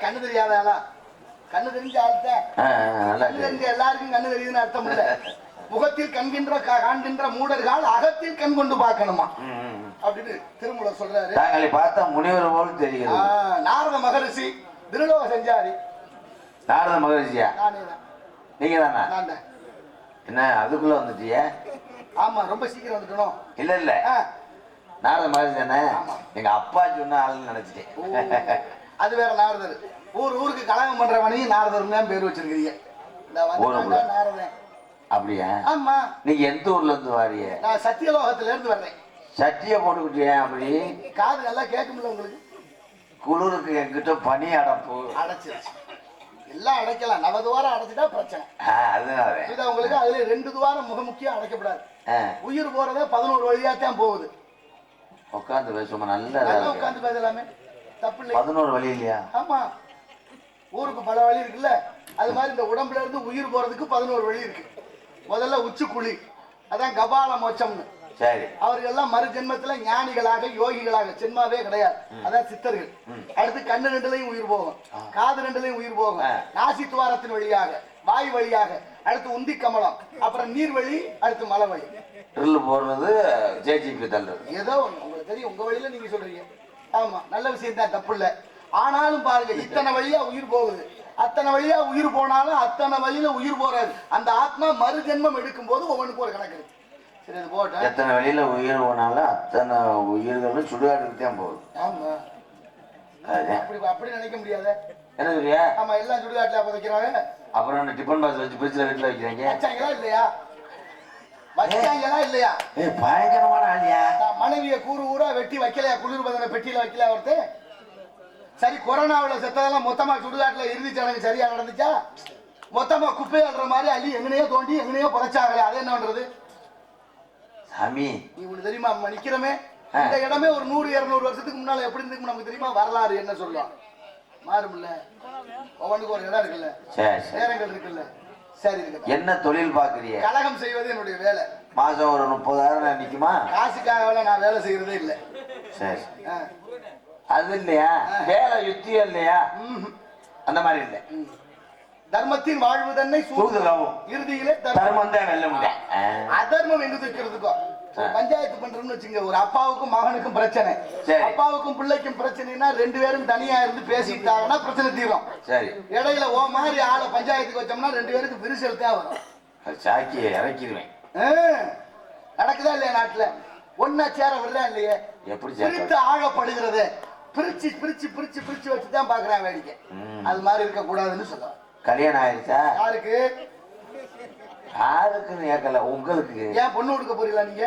கண்ணு தெரியாத ஆளா? கண்ணு தெரிஞ்ச ஆள்கிட்ட? ஆ, ஆ, நல்லா கண்ணு தெரிஞ்ச எல்லாருக்கும் கண்ணு தெரியுதுன்னு அர்த்தம் இல்ல. முகத்தில் கண்கின்ற காண்கின்ற மூடர்கள் அகத்தில் கண் கொண்டு பார்க்கணுமா. அப்படின்னு திருமூலர் சொல்றாரு. தாங்களை பார்த்தா முனிவர் போல் தெரிகிறது. நாரத மகரிஷி திருலோக செஞ்சாரி. நாரத மகரிஷியா? நீங்க தானா. என்ன அதுக்குள்ள வந்துட்டிய? ஆமா ரொம்ப சீக்கிரம் வந்துட்டணும். இல்ல இல்ல. நாரத மகரிஷி தானே. எங்க அப்பா சொன்ன ஆளுன்னு நினைச்சிட்டேன். அது வேற நாரதர். ஊர் ஊருக்கு கலகம் பண்றவனையும் நாரதர் தான் பேர் வச்சிருக்கிறீங்க. நாரதன். அப்படியா? ஆமா. நீங்க எந்த ஊர்ல இருந்து வாரிய? நான் சத்தியலோகத்துல இருந்து வர்றேன். சட்டிய போட்டுக்கிட்டியா அப்படி? காது நல்லா கேட்கும்ல உங்களுக்கு? குளிருக்கு என்கிட்ட பனி அடப்பு. அடைச்சிருச்சு. எல்லாம் அடைக்கலாம். நவதுவாரம் அடைச்சிட்டா பிரச்சனை. அதனால இதை உங்களுக்கு அதுல ரெண்டு துவாரம் முக முக்கியம் அடைக்கப்படாது. உயிர் போறதே பதினோரு வழியா தான் போகுது. உட்காந்து பேசுமா நல்ல நல்லா உட்காந்து பேசலாமே. தப்பு இல்லை பதினோரு வழி இல்லையா? ஆமா. ஊருக்கு பல வழி இருக்குல்ல? அது மாதிரி இந்த உடம்புல இருந்து உயிர் போறதுக்கு பதினோரு வழி இருக்கு. முதல்ல உச்சிக்குழி அதான் கபால மோட்சம்னு. சரி. அவர்கள் எல்லாம் மறு ஜென்மத்துல ஞானிகளாக யோகிகளாக. ஜென்மாவே கிடையாது. அதான் சித்தர்கள். அடுத்து கண்ணு ரெண்டுலையும் உயிர் போகும். காது ரெண்டுலையும் உயிர் போகும். நாசி துவாரத்தின் வழியாக வாய் வழியாக. அடுத்து உந்தி கமலம். அப்புறம் நீர் வழி அடுத்து மலை வழி. ட்ரில் போடுறது ஜேஜிபி தள்ளுறது. ஏதோ உங்களுக்கு தெரியும். உங்க வழியில நீங்க சொல்றீங்க. ஆமா நல்ல விஷயம் தான் தப்பு இல்ல. ஆனாலும் பாருங்க இத்தனை வழியா உயிர் போகுது. அத்தனை வழியா உயிர் போனாலும் அத்தனை வழியில உயிர் போறாது அந்த ஆத்மா மறு ஜென்மம் எடுக்கும் போது ஒவ்வொன்றுக்கு ஒரு கணக்கு இருக்கு. சரி அது போட்டேன் எத்தனை வெளியில உயிர் போனாலும் அத்தனை உயிர்களும் சுடுகாட்டுக்கு தான் போகுது. ஆமா. அப்படி அப்படி நினைக்க முடியாத. என்ன சொல்றியா ஆமா எல்லாம் சுடுகாட்டுல புதைக்கிறாங்க. அப்புறம் என்ன டிஃபன் பாக்ஸ் வச்சு பிரிட்ஜில் வீட்டில் வைக்கிறாங்க? இல்லையா? வச்சாங்களா இல்லையா? ஏய் பயங்கரமான ஆளியா? மனைவிய கூறு ஊரா வெட்டி வைக்கலையா? குளிர்பதன பெட்டியில வைக்கல ஒருத்தன்? சரி கொரோனாவுல செத்ததெல்லாம் மொத்தமா சுடுகாட்டுல இறுதி சடங்கு சரியா நடந்துச்சா? மொத்தமா குப்பை அள்ளுற மாதிரி அள்ளி எங்கனையோ தோண்டி எங்கனையோ புதைச்சாங்களே அது என்ன பண்றது? சாமி. நீ உனக்கு தெரியுமா நம்ம நிக்கிறோமே. இந்த இடமே ஒரு நூறு இருநூறு வருஷத்துக்கு முன்னால எப்படி இருந்து நமக்கு தெரியுமா? வரலாறு என்ன சொல்லும்? மாறும்ல. ஒவ்வொன்றுக்கு ஒரு இடம் இருக்குல்ல. நேரங்கள் இருக்குல்ல. சரி என்ன தொழில் பாக்குறிய கலகம் செய்வது என்னுடைய வேலை. மாசம் ஒரு முப்பதாயிரம் நிக்குமா? காசுக்காக நான் வேலை செய்யறதே இல்லை. சரி. அது இல்லையா? வேலை யுத்தியம் இல்லையா. அந்த மாதிரி இல்லை. தர்மத்தின் வாழ்வு தன்னை சூது சூதுகவும். இறுதியிலே தர்மம். தான் வெல்ல முடியும். அதர்மம் எங்க வைக்கிறதுக்கும் ஒரு பஞ்சாயத்து பண்றோம்னு வச்சுங்க ஒரு அப்பாவுக்கும் மகனுக்கும் பிரச்சனை. சரி. அப்பாவுக்கும் பிள்ளைக்கும் பிரச்சனைனா ரெண்டு பேரும் தனியா இருந்து பேசிக்கிட்டாங்கன்னா பிரச்சனை தீரும். சரி. இடையில ஓ மாதிரி ஆளை பஞ்சாயத்துக்கு வச்சோம்னா ரெண்டு பேருக்கு விரிசல் தேவை சாக்கியை இறக்கிடுவேன். நடக்குதா இல்லையா நாட்டுல? ஒன்னா சேர விடுறா இல்லையே? எப்படி பிரித்து ஆழப்படுகிறது பிரிச்சு பிரிச்சு பிரிச்சு பிரிச்சு வச்சுதான் பாக்குறான் வேடிக்கை. அது மாதிரி இருக்க கூடாதுன்னு சொல்லுவாங்க கல்யாணம் ஆயிடுச்சா யாருக்கு? யாருக்குன்னு கேட்கல உங்களுக்கு ஏன் பொண்ணு கொடுக்க போறீங்களா நீங்க?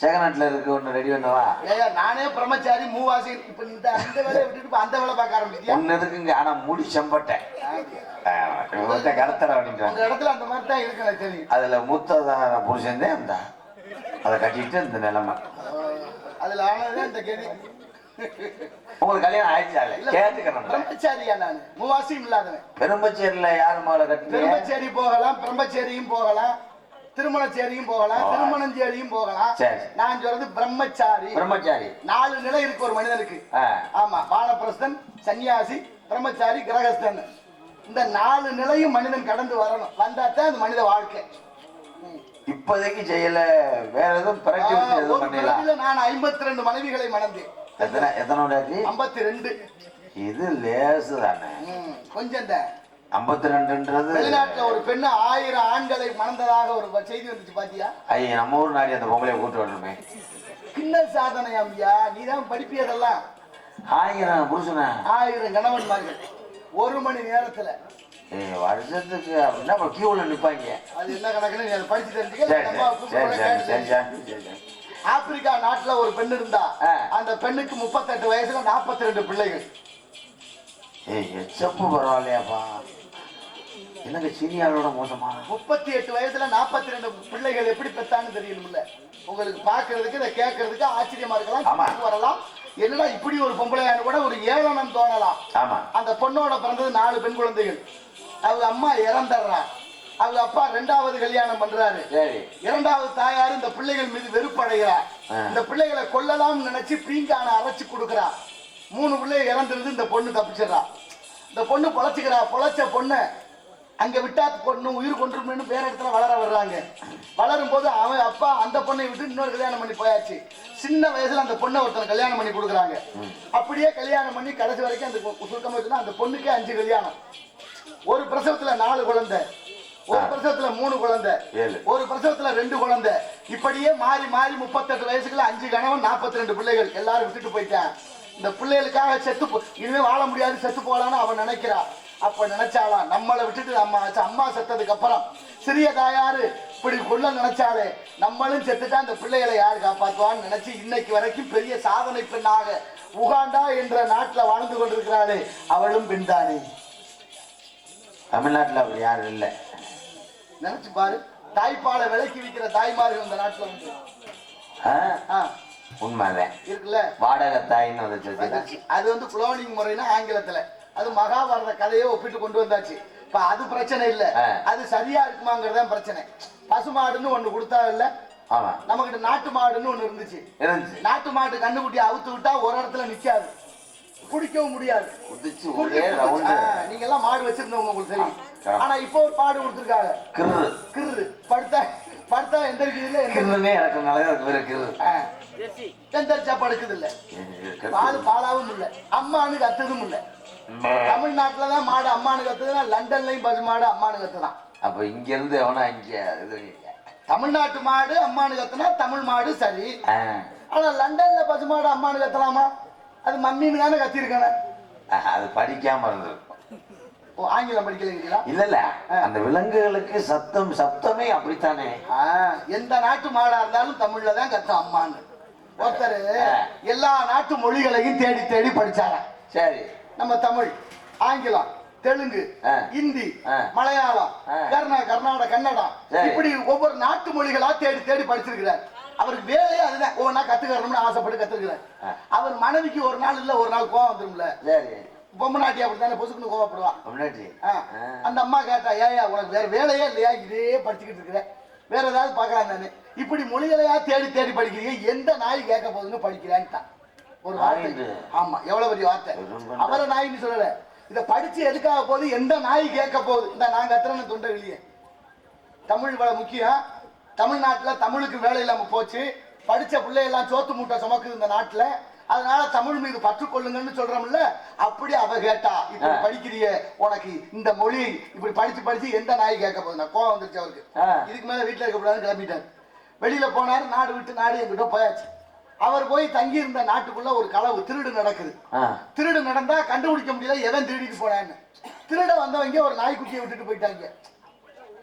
செகண்ட் இருக்கு ஒண்ணு ரெடி பண்ணவா? ஏயா நானே பிரம்மச்சாரி மூவாசி. இப்ப இந்த அந்த வேலையை விட்டுட்டு அந்த வேலை பார்க்க ஆரம்பிச்சியா ஒன்னு இருக்குங்க ஆனா முடி செம்பட்டேன் கடத்தட உங்க அப்படின்றாங்க இடத்துல அந்த மாதிரி தான் இருக்கு எனக்கு தெரியும் அதுல மூத்ததான புருஷன் தான் அதை கட்டிட்டு இந்த நிலைமை. அதுல ஆனதுதான் இந்த கெதி. உங்களுக்கு கல்யாணம் ஆயிடுச்சால இல்ல, கேட்டுக்கிறேன் பிரம்மச்சாரியா நான். மூவாசியும் இல்லாதவன். பெரும்பச்சேரியில யார் மகளை கட்டுறீங்க திரும்பச்சேரி போகலாம் பிரம்மச்சேரியும் போகலாம் திருமணச்சேரியும் போகலாம். திருமணஞ்சேரியும் போகலாம். சரி. நான் சொல்றது பிரம்மச்சாரி. பிரம்மச்சாரி. நாலு நிலை இருக்கு ஒரு மனிதனுக்கு. ஆ, ஆமா வானப்பிரஸ்தன் சன்னியாசி பிரம்மச்சாரி கிரகஸ்தன். இந்த நாலு நிலையும் மனிதன் கடந்து வரணும். வந்தா தான் அது மனித வாழ்க்கை. இப்போதைக்கு செய்யல வேற எதுவும் வச்சு எதுவும் பிறவில நான் ஐம்பத்தி ரெண்டு மனைவிகளை மணந்தேன். எத்தனை எத்தனோட? ஐம்பத்தி ரெண்டு இது லேசு தானே கொஞ்சம் தான் ஐம்பத்தி ரெண்டுன்றது வெளிநாட்டுல ஒரு பெண்ணு ஆயிரம் ஆண்களை மணந்ததாக ஒரு செய்தி வந்துச்சு பாத்தியா? ஐய நம்ம ஊர் நாடி அந்த பொம்பளைய கூட்டு வரணுமே. கிண்ண சாதனை அம்பியா நீதான் படிப்பியதெல்லாம். ஆயிரம் புருஷனா. ஆயிரம் கணவன்மார்கள். ஒரு மணி நேரத்துல. வருஷத்துக்கு அப்படின்னா அப்புறம் கியூல நிப்பாங்க அது என்ன கணக்குன்னு நீ அதை படிச்சு தெரிஞ்சுக்க. ஆப்பிரிக்கா நாட்டுல ஒரு பெண் இருந்தா. அந்த பெண்ணுக்கு முப்பத்தெட்டு வயசுல நாற்பத்தி ரெண்டு பிள்ளைகள். ஏய் எச்சப்பு பரவாயில்லையாப்பா. என்னங்க சீனியாரோட மோசமா? முப்பத்தி எட்டு வயசுல நாற்பத்தி ரெண்டு பிள்ளைகள் எப்படி பெத்தான்னு தெரியணும்ல. உங்களுக்கு பாக்குறதுக்கு இதை கேட்கறதுக்கு ஆச்சரியமா இருக்கலாம் வரலாம். என்னடா இப்படி ஒரு பொம்பளையான்னு கூட ஒரு ஏளனம் தோணலாம். ஆமா. அந்த பொண்ணோட பிறந்தது நாலு பெண் குழந்தைகள். அவங்க அம்மா இறந்துடுறா. அவங்க அப்பா ரெண்டாவது கல்யாணம் பண்றாரு. இரண்டாவது தாயார் இந்த பிள்ளைகள் மீது ஆ. இந்த பிள்ளைகளை கொல்லலாம் நினைச்சு பீங்கான அரைச்சு கொடுக்குறா. மூணு பிள்ளை இறந்துருந்து இந்த பொண்ணு தப்பிச்சிடறா. இந்த பொண்ணு பொழைச்சிக்கிறா. பொழைச்ச பொண்ணு அங்க விட்டா பொண்ணு உயிர் கொண்டுருமேனு வேற இடத்துல வளர வர்றாங்க. வளரும் போது அவன் அப்பா அந்த பொண்ணை விட்டு இன்னொரு கல்யாணம் பண்ணி போயாச்சு. சின்ன வயசுல அந்த பொண்ணை ஒருத்தனை கல்யாணம் பண்ணி கொடுக்குறாங்க. அப்படியே கல்யாணம் பண்ணி கடைசி வரைக்கும் அந்த சுருக்கமா சொன்னா அந்த பொண்ணுக்கே அஞ்சு கல்யாணம். ஒரு பிரசவத்துல நாலு குழந்தை ஒரு பிரசவத்துல மூணு குழந்தை. ஒரு பிரசவத்துல ரெண்டு குழந்தை. இப்படியே மாறி மாறி முப்பத்தெட்டு வயசுக்குள்ள அஞ்சு கணவன் நாற்பத்தி ரெண்டு பிள்ளைகள் எல்லாரும் விட்டுட்டு போயிட்டான். இந்த பிள்ளைகளுக்காக செத்து இனிமே வாழ முடியாது செத்து போலான்னு அவன் நினைக்கிறா அப்ப நினைச்சாலாம் நம்மளை விட்டுட்டு அம்மா அம்மா செத்ததுக்கு அப்புறம் சிறிய தாயாரு இப்படி கொள்ள நினைச்சாலே நம்மளும் செத்துட்டா அந்த பிள்ளைகளை யார் காப்பாற்றுவான்னு நினைச்சு இன்னைக்கு வரைக்கும் பெரிய சாதனை பெண்ணாக உகாண்டா என்ற நாட்டுல வாழ்ந்து கொண்டிருக்கிறாளே அவளும் பெண்தானே. தமிழ்நாட்டுல அப்படி யாரும் இல்லை. நினைச்சு பாரு தாய்ப்பாலை விலைக்கு விற்கிற தாய்மார்கள் இந்த நாட்டுல வந்து ஆ? ஆ, உண்மைதான். இருக்குல்ல? வாடகை தாயின்னு. அது வந்து குளோனிங் முறைன்னா ஆங்கிலத்துல. அது மகாபாரத கதையை ஒப்பிட்டு கொண்டு வந்தாச்சு. இப்ப அது பிரச்சனை இல்ல. அது சரியா இருக்குமாங்கிறது தான் பிரச்சனை. பசுமாடுன்னு ஒண்ணு கொடுத்தா இல்ல. ஆமா. நம்மகிட்ட நாட்டு மாடுன்னு ஒண்ணு இருந்துச்சு. நாட்டு மாட்டு கண்ணுக்குட்டி அவுத்து விட்டா ஒரு இடத்துல நிக்காது. குடிக்கவும் முடியாது. நீங்க எல்லாம் மாடு வச்சிருந்தவங்க உங்களுக்கு தெரியும். ஆனா இப்போ ஒரு மாடு கொடுத்துருக்காங்க. கிரு படுத்தா படுத்தா எந்திரிக்குது. இல்ல எந்திரி கிருன்னே இறக்குனாலே அதுக்கு பேரு கிரு ஆ. எந்திரிச்சா படுக்குது இல்ல பால் பாலாவும் இல்ல. அம்மானு கத்துதும் இல்ல. தமிழ்நாட்டுல தான் மாடு அம்மானு கத்துதுன்னா லண்டன்லயும் பசு மாடு அம்மானு கத்துதான். அப்ப இங்க இருந்து எவனா இங்க இது தமிழ்நாட்டு மாடு அம்மானு கத்துனா தமிழ் மாடு சரி. ஆனா லண்டன்ல பசு மாடு அம்மானு கத்தலாமா? அது மம்மின்னு தானே கத்திருக்கானே. அது படிக்காம இருந்திருக்கும். ஆங்கிலம் படிக்கலைங்களா இல்ல இல்ல. அந்த விலங்குகளுக்கு சத்தம் சப்தமே அப்படித்தானே? எந்த நாட்டு மாடா இருந்தாலும் தமிழ்ல தான் கத்தும் அம்மான்னு. ஒருத்தர் எல்லா நாட்டு மொழிகளையும் தேடி தேடி படிச்சாராம். சரி. நம்ம தமிழ் ஆங்கிலம் தெலுங்கு. இந்தி. மலையாளம். கர்நா கர்நாடக கன்னடம் சரி. இப்படி ஒவ்வொரு நாட்டு மொழிகளா தேடி தேடி படிச்சிருக்கிறார். அவருக்கு வேலையே அதுதான். ஒவ்வொன்றா கத்துக்கணும்னு ஆசைப்பட்டு கத்துக்கிறார். அவர் மனைவிக்கு ஒரு நாள் இல்ல ஒரு நாள் கோவம் வந்துரும்ல. சரி. பொம்மநாட்டி அப்படித்தானே பொசுக்குன்னு கோவப்படுவான். அந்த அம்மா கேட்டா ஏயா உனக்கு வேற வேலையே இல்லையா? இதே படிச்சுக்கிட்டு இருக்கிற. வேற ஏதாவது பார்க்கலாம் நானு இப்படி மொழிகளையா தேடி தேடி படிக்கிறீங்க. எந்த நாய் கேட்க போகுதுன்னு படிக்கிறேன்ட்டான். ஒரு வார்த்தை. ஆமா எவ்வளவு பெரிய வார்த்தை. அவரை நாயின்னு சொல்லல. இத படிச்சு எதுக்காக போகுது? எந்த நாய் கேட்க போகுது? இந்த நாங்க எத்தனை துண்டை வெளியே தமிழ் வள முக்கியம். தமிழ்நாட்டுல தமிழுக்கு வேலை இல்லாம போச்சு. படிச்ச பிள்ளையெல்லாம் சோத்து மூட்டை சுமக்குது இந்த நாட்டுல. அதனால தமிழ் மீது பற்று கொள்ளுங்கன்னு சொல்றோம்ல அப்படி அவ கேட்டா இப்படி. படிக்கிறிய உனக்கு இந்த மொழி இப்படி படிச்சு படிச்சு எந்த நாய் கேட்க போகுது? கோவம் வந்துருச்சு அவருக்கு. இதுக்கு மேல வீட்டுல இருக்கக்கூடாதுன்னு கிளம்பிட்டாரு வெளியில போனாரு நாடு விட்டு நாடு எங்கிட்ட போயாச்சு. அவர் போய் தங்கி இருந்த நாட்டுக்குள்ள ஒரு களவு திருடு நடக்குது. திருடு நடந்தா கண்டுபிடிக்க முடியல எவன் திருடிட்டு போனான்னு. திருட வந்தவங்க ஒரு நாய்க்குட்டியை விட்டுட்டு போயிட்டாங்க.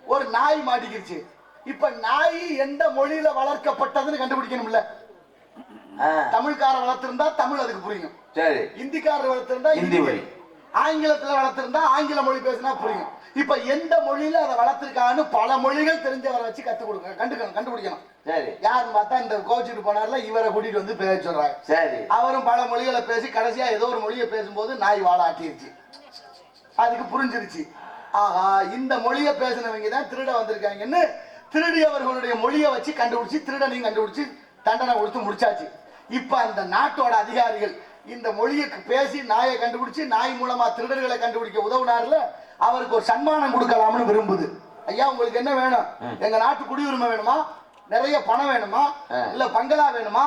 ஒரு நாய் மாட்டிக்கிருச்சு. இப்ப நாய் எந்த மொழியில வளர்க்கப்பட்டதுன்னு கண்டுபிடிக்கணும்ல ஆ. தமிழ்கார வளர்த்திருந்தா தமிழ் அதுக்கு புரியும். சரி. இந்திக்காரர் வளர்த்திருந்தா இந்தி மொழி. ஆங்கிலத்துல வளர்த்திருந்தா ஆங்கில மொழி பேசினா புரியும். இப்ப எந்த மொழியில அதை வளர்த்திருக்கான்னு பல மொழிகள் தெரிஞ்சவரை வச்சு கத்து கொடுங்க கண்டுக்கணும் கண்டுபிடிக்கணும். சரி. யாருன்னு பார்த்தா இந்த கோச்சிட்டு போனார்ல இவரை கூட்டிட்டு வந்து பேச சொல்றாங்க. சரி. அவரும் பல மொழிகளை பேசி கடைசியா ஏதோ ஒரு மொழியை பேசும்போது நாய் வாழ ஆட்டிருச்சு அதுக்கு புரிஞ்சிருச்சு. ஆஹா இந்த மொழியை பேசினவங்க தான் திருட வந்திருக்காங்கன்னு திருடியவர்களுடைய மொழியை வச்சு கண்டுபிடிச்சு திருடனையும் கண்டுபிடிச்சு தண்டனை கொடுத்து முடிச்சாச்சு. இப்ப அந்த நாட்டோட அதிகாரிகள் இந்த மொழியை பேசி நாயை கண்டுபிடிச்சு நாய் மூலமா திருடர்களை கண்டுபிடிக்க உதவுனார்ல அவருக்கு ஒரு சன்மானம் கொடுக்கலாம்னு விரும்புது. ஐயா உங்களுக்கு என்ன வேணும்? எங்க நாட்டு குடியுரிமை வேணுமா? நிறைய பணம் வேணுமா. இல்ல பங்களா வேணுமா.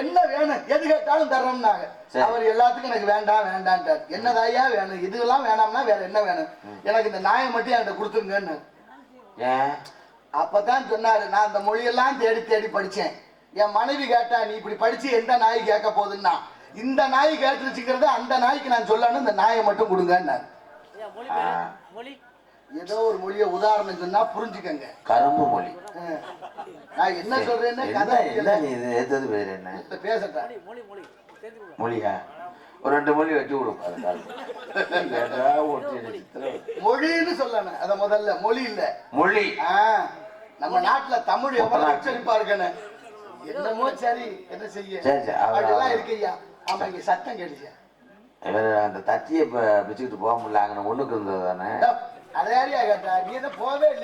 என்ன வேணும்? எது கேட்டாலும் தர்றோம்னாங்க. அவர் எல்லாத்துக்கும் எனக்கு வேண்டாம் வேண்டான்ட்டார். என்னதாயா வேணும்? இதெல்லாம் வேணாம்னா வேற என்ன வேணும்? எனக்கு இந்த நாயை மட்டும் என்கிட்ட கொடுத்துருங்கன்னு. அப்பதான் சொன்னாரு நான் அந்த மொழியெல்லாம் தேடி தேடி படிச்சேன். என் மனைவி கேட்டா நீ இப்படி படிச்சு எந்த நாய் கேட்க போகுதுன்னா? இந்த நாய் கேட்டுருச்சுங்கிறத அந்த நாய்க்கு நான் சொல்லணும் இந்த நாயை மட்டும்? மொழி ஏதோ ஒரு மொழியை உதாரணம் சொன்னா புரிஞ்சுக்கங்க. கரும்பு மொழி. ஆ. நான் என்ன சொல்றேன்னு கதை எத்தது பேர் என்ன? பேசட்டேன் கொள்ள மொழியா? ஒரு ரெண்டு மொழி வெட்டி கொடுப்பாரு. மொழின்னு சொல்லணும். அத முதல்ல மொழி இல்ல. மொழி. ஆ, நம்ம நாட்டுல தமிழ் எவ்வளவு. உச்சரிப்பா இருக்கணும்? என்னமோ சரி என்ன செய்ய? சரி, சரி, அவர் அப்படிலாம். இருக்கையா? ஆமா இங்க சத்தம் கேட்டுச்சு. இவர் அந்த இப்போ பிச்சுக்கிட்டு போக முடியல அங்கே ஒண்ணுக்கு இருந்தது தானே? அதை யாரையா கேட்டா? நீ என்ன போவே இல்லை